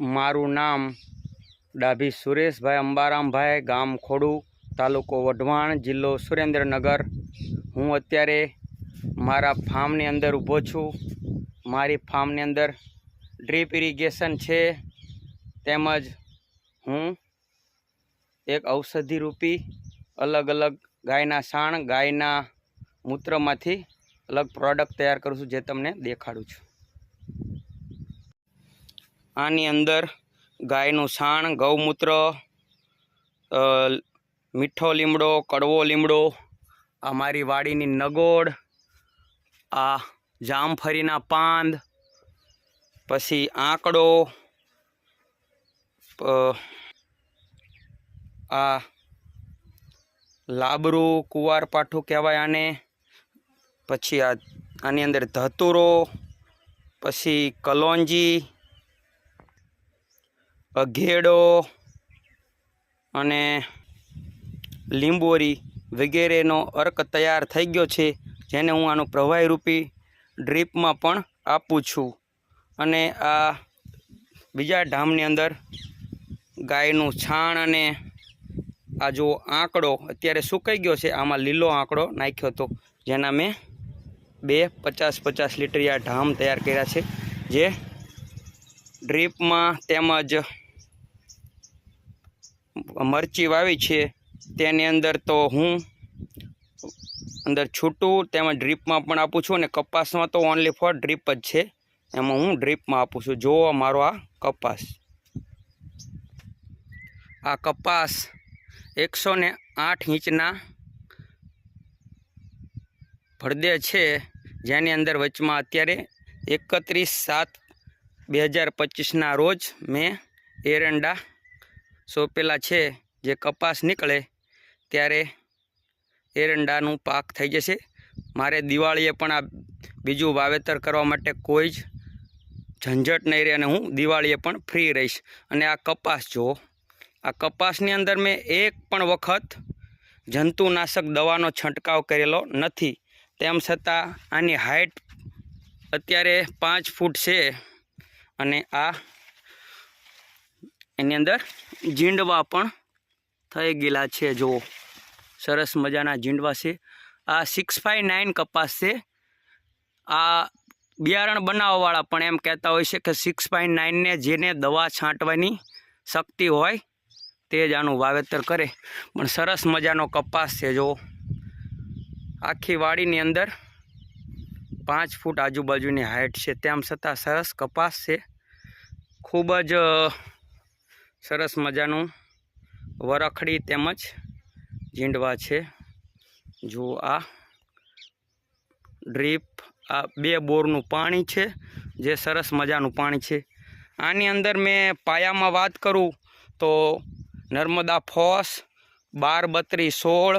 મારું નામ ડાભી સુરેશભાઈ અંબારામભાઈ, ગામ ખોડુ, તાલુકો વઢવાણ, જિલ્લો સુરેન્દ્રનગર. હું અત્યારે મારા ફાર્મની અંદર ઊભો છું. મારી ફાર્મની અંદર ડ્રીપ ઇરિગેશન છે. તેમજ હું એક ઔષધિરૂપી અલગ અલગ ગાયના સાણ, ગાયના મૂત્રમાંથી અલગ પ્રોડક્ટ તૈયાર કરું છું જે તમને દેખાડું છું. આની અંદર ગાયનું છાણ ગૌમૂત્ર મીઠો લીમડો, કડવો લીમડો, આ મારી વાડીની નગોડ આ જામફળીના પાંદ, પછી આંકડો આ લાબરું કુવારપાઠું કહેવાય આને, પછી આ, આની અંદર ધતુરો, પછી કલોંજી અઘેડો અને લીંબોરી વગેરેનો અર્ક તૈયાર થઈ ગયો છે, જેને હું આનું પ્રવાહીરૂપી ડ્રીપમાં પણ આપું છું. અને આ બીજા ઢામની અંદર ગાયનું છાણ અને આ જો આંકડો અત્યારે સુકાઈ ગયો છે, આમાં લીલો આંકડો નાખ્યો હતો, જેના મેં બે પચાસ પચાસ લીટરિયા ઢામ તૈયાર કર્યા છે, જે ડ્રીપમાં તેમજ મરચી વાવી છે, તેની અંદર તો હું અંદર છૂટું, તેમાં ડ્રીપમાં પણ આપું છું અને કપાસમાં તો ઓનલી ફોર ડ્રીપ જ છે. એમાં હું ડ્રીપમાં આપું છું. જુઓ મારો આ કપાસ. આ કપાસ એકસો ને આઠ ઇંચના ભરદે છે. જેની અંદર વચમાં અત્યારે એકત્રીસ સાત બે હજાર પચીસના રોજ મેં એરંડા સોંપેલા છે, જે કપાસ નીકળે ત્યારે એરંડાનું પાક થઈ જશે. મારે દિવાળીએ પણ આ બીજું વાવેતર કરવા માટે કોઈ જ ઝંઝટ નહીં રહે અને હું દિવાળીએ પણ ફ્રી રહીશ. અને આ કપાસ જુઓ, આ કપાસની અંદર મેં એક પણ વખત જંતુનાશક દવાનો છંટકાવ કરેલો નથી. તેમ છતાં આની હાઇટ અત્યારે પાંચ ફૂટ છે અને આ એની અંદર ઝીંડવા પણ થઈ ગયેલા છે. જુઓ સરસ મજાના ઝીંડવા છે. આ સિક્સ ફાઇવ નાઇન કપાસ છે. આ બિયારણ બનાવવાવાળા પણ એમ કહેતા હોય છે કે સિક્સ ફાઇવ નાઇનને જેને દવા છાંટવાની શક્તિ હોય તે જ આનું વાવેતર કરે. પણ સરસ મજાનો કપાસ છે. જો, આખી વાડીની અંદર પાંચ ફૂટ આજુબાજુની હાઇટ છે. તેમ છતાં સરસ કપાસ છે. ખૂબ જ સરસ મજાનું વરખડી તેમજ ઝીંડવા છે. જો આ ડ્રીપ, આ બે બોરનું પાણી છે, જે સરસ મજાનું પાણી છે. આની અંદર મેં પાયામાં વાત કરું તો નર્મદા ફોસ બાર બત્રીસ સોળ,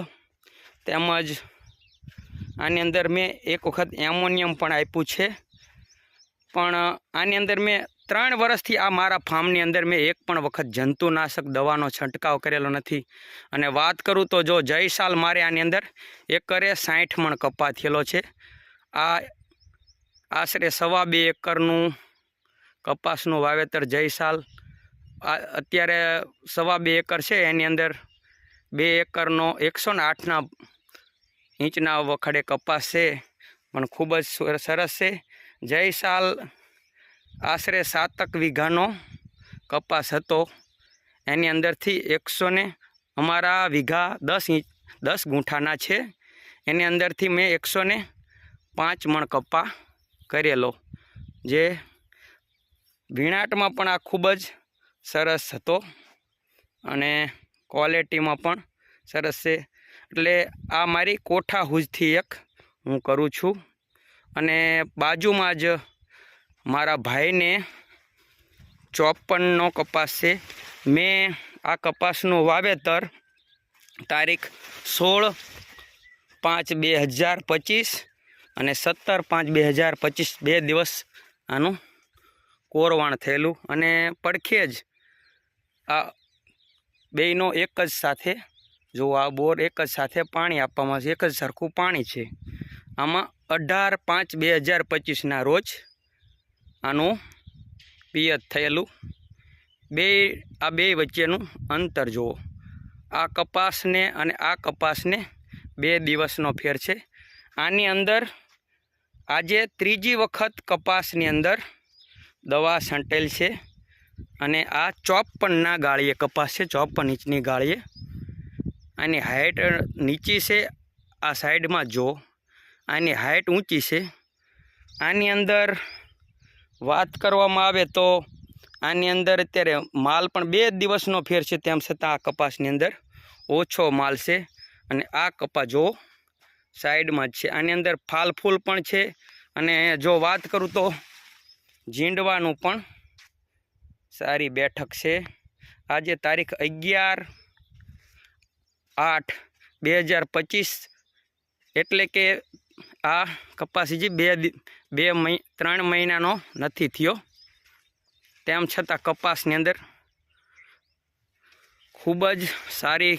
તેમજ આની અંદર મેં એક વખત એમોનિયમ પણ આપ્યું છે. પણ આની અંદર મેં ત્રણ વર્ષથી આ મારા ફાર્મની અંદર મેં એક પણ વખત જંતુનાશક દવાનો છંટકાવ કરેલો નથી. અને વાત કરું તો જો જય સાલ મારે આની અંદર એકરે સાઠ મણ કપા થયેલો છે. આ આશરે સવા બે એકરનું કપાસનું વાવેતર જય સાલ અત્યારે સવા બે એકર છે, એની અંદર બે એકરનો એકસો ને આઠના ઇંચના વખડે કપાસ છે. પણ ખૂબ જ સરસ છે. જય સાલ આશરે સાતક વીઘાનો કપાસ હતો. એની અંદરથી એકસો ને અમારા વીઘા દસ ઇંચ, દસ ગુંઠાના છે. એની અંદરથી મેં એકસો ને પાંચ મણ કપા કરેલો, જે વીણાટમાં પણ આ ખૂબ જ સરસ હતો અને ક્વોલિટીમાં પણ સરસ છે. એટલે આ મારી કોઠા હુજથી એક હું કરું છું. અને બાજુમાં જ મારા ભાઈને ચોપનનો કપાસ છે. મેં આ કપાસનું વાવેતર તારીખ સોળ પાંચ બે હજાર પચીસ અને સત્તર પાંચ બે હજાર પચીસ બે દિવસ આનું કોરવાણ થયેલું અને પડખે જ આ બેયનો એક જ સાથે જો આ બોર એક જ સાથે પાણી આપવામાં આવશે એક જ સરખું પાણી છે. આમાં અઢાર પાંચ બે હજાર પચીસના રોજ આનું પિયત થયેલું. બે, આ બે વચ્ચેનું અંતર જુઓ. આ કપાસને અને આ કપાસને બે દિવસનો ફેર છે. આની અંદર આજે ત્રીજી વખત કપાસની અંદર દવા છંટેલ છે અને આ ચોપનના ગાળીએ કપાસ છે, ચોપન ઇંચની ગાળીએ. આની હાઇટ નીચી છે, આ સાઈડમાં જો આની હાઇટ ઊંચી છે. આની અંદર વાત કરવામાં આવે તો આની અંદર અત્યારે માલ પણ બે દિવસનો ફેર છે, તેમ છતાં આ કપાસની અંદર ઓછો માલ છે અને આ કપા જો સાઈડમાં જ છે. આની અંદર ફાલ ફૂલ પણ છે અને જો વાત કરું તો ઝીંડવાનું પણ સારી બેઠક છે. આજે તારીખ અગિયાર આઠ બે હજાર પચીસ એટલે કે આ કપાસ હજી બે બે ત્રણ મહિનાનો નથી થયો. તેમ છતાં કપાસની અંદર ખૂબ જ સારી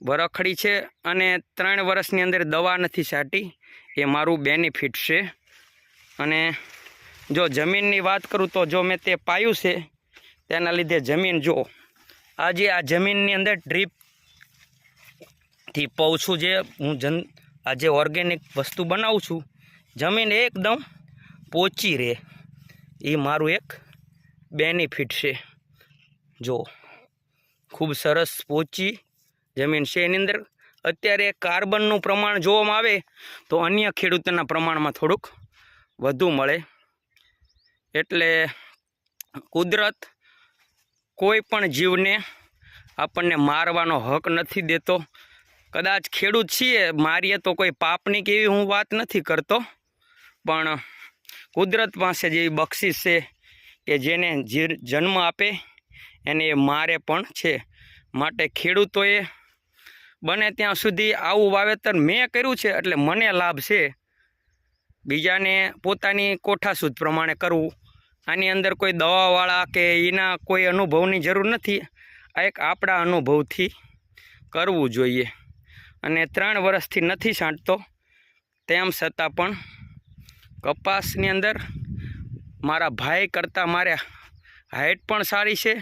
વરખડી છે અને ત્રણ વર્ષની અંદર દવા નથી છાંટી, એ મારું બેનિફિટ છે. અને જો જમીનની વાત કરું તો જો મેં તે પાયું છે, તેના લીધે જમીન જો આજે આ જમીનની અંદર ડ્રીપથી પહોંચું જે હું જન આજે ઓર્ગેનિક વસ્તુ બનાવું છું, જમીન એકદમ પોચી રહે. એ મારું એક બેનિફિટ છે. જો, ખૂબ સરસ પોચી જમીન છે. એની અંદર અત્યારે કાર્બનનું પ્રમાણ જોવામાં આવે, તો અન્ય ખેડૂતોના પ્રમાણમાં થોડુંક વધુ મળે. એટલે કુદરત કોઈ પણ જીવને આપણને મારવાનો હક નથી દેતો. કદાચ ખેડૂત છીએ, મારીએ તો કોઈ પાપની કે એવી હું વાત નથી કરતો. પણ કુદરત પાસે જેવી બક્ષિસ છે કે જેને જન્મ આપે, એને મારે પણ છે. માટે ખેડૂતોએ બને ત્યાં સુધી આવું વાવેતર મેં કર્યું છે, એટલે મને લાભ છે. બીજાને પોતાની કોઠાસૂદ પ્રમાણે કરવું. આની અંદર કોઈ દવાવાળા કે એના કોઈ અનુભવની જરૂર નથી. આ એક આપણા અનુભવથી કરવું જોઈએ. અને ત્રણ વર્ષથી નથી છાંટતો. તેમ છતાં પણ કપાસની અંદર મારા ભાઈ કરતાં મારે હાઇટ પણ સારી છે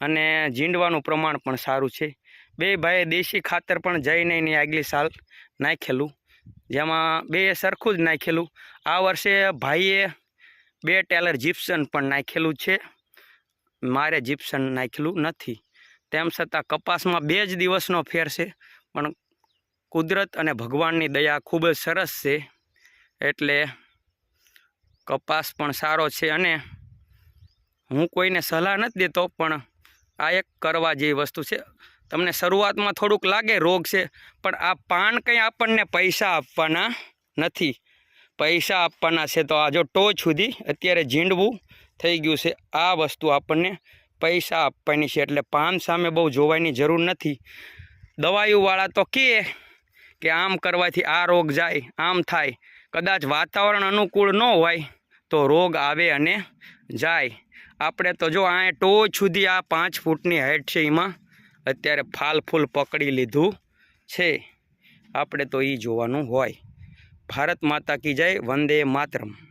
અને ઝીંડવાનું પ્રમાણ પણ સારું છે. બે ભાઈએ દેશી ખાતર પણ જઈને એની આગલી સાલ નાખેલું, જેમાં બે સરખું જ નાખેલું. આ વર્ષે ભાઈએ બે ટેલર જીપ્સન પણ નાખેલું છે. મારે જીપ્સન નાખેલું નથી. તેમ છતાં કપાસમાં બે જ દિવસનો ફેર છે, પણ કુદરત અને ભગવાનની દયા ખૂબ જ સરસ છે, એટલે કપાસ પણ સારો છે અને હું કોઈને સલાહ નથી દેતો, પણ આ એક કરવા જેવી વસ્તુ છે. તમને શરૂઆતમાં થોડુંક લાગે રોગ છે, પણ આ પાન કંઈ આપણને પૈસા આપવાના નથી. પૈસા આપવાના છે તો આ જો ટોચ સુધી અત્યારે ઝીંડવું થઈ ગયું છે, આ વસ્તુ આપણને પૈસા આપવાની છે, એટલે પાન સામે બહુ જોવાની જરૂર નથી. દવાઈઓવાળા તો કહે કે આમ કરવાથી આ રોગ જાય, આમ થાય. કદાચ વાતાવરણ અનુકૂળ ન હોય તો રોગ આવે અને જાય. આપણે તો જો આ ટોચ સુધી આ પાંચ ફૂટની હાઈટ છે એમાં, અત્યારે ફાલ ફૂલ પકડી લીધું છે. આપણે તો એ જોવાનું હોય. ભારત માતા કી જય, વંદે માતરમ.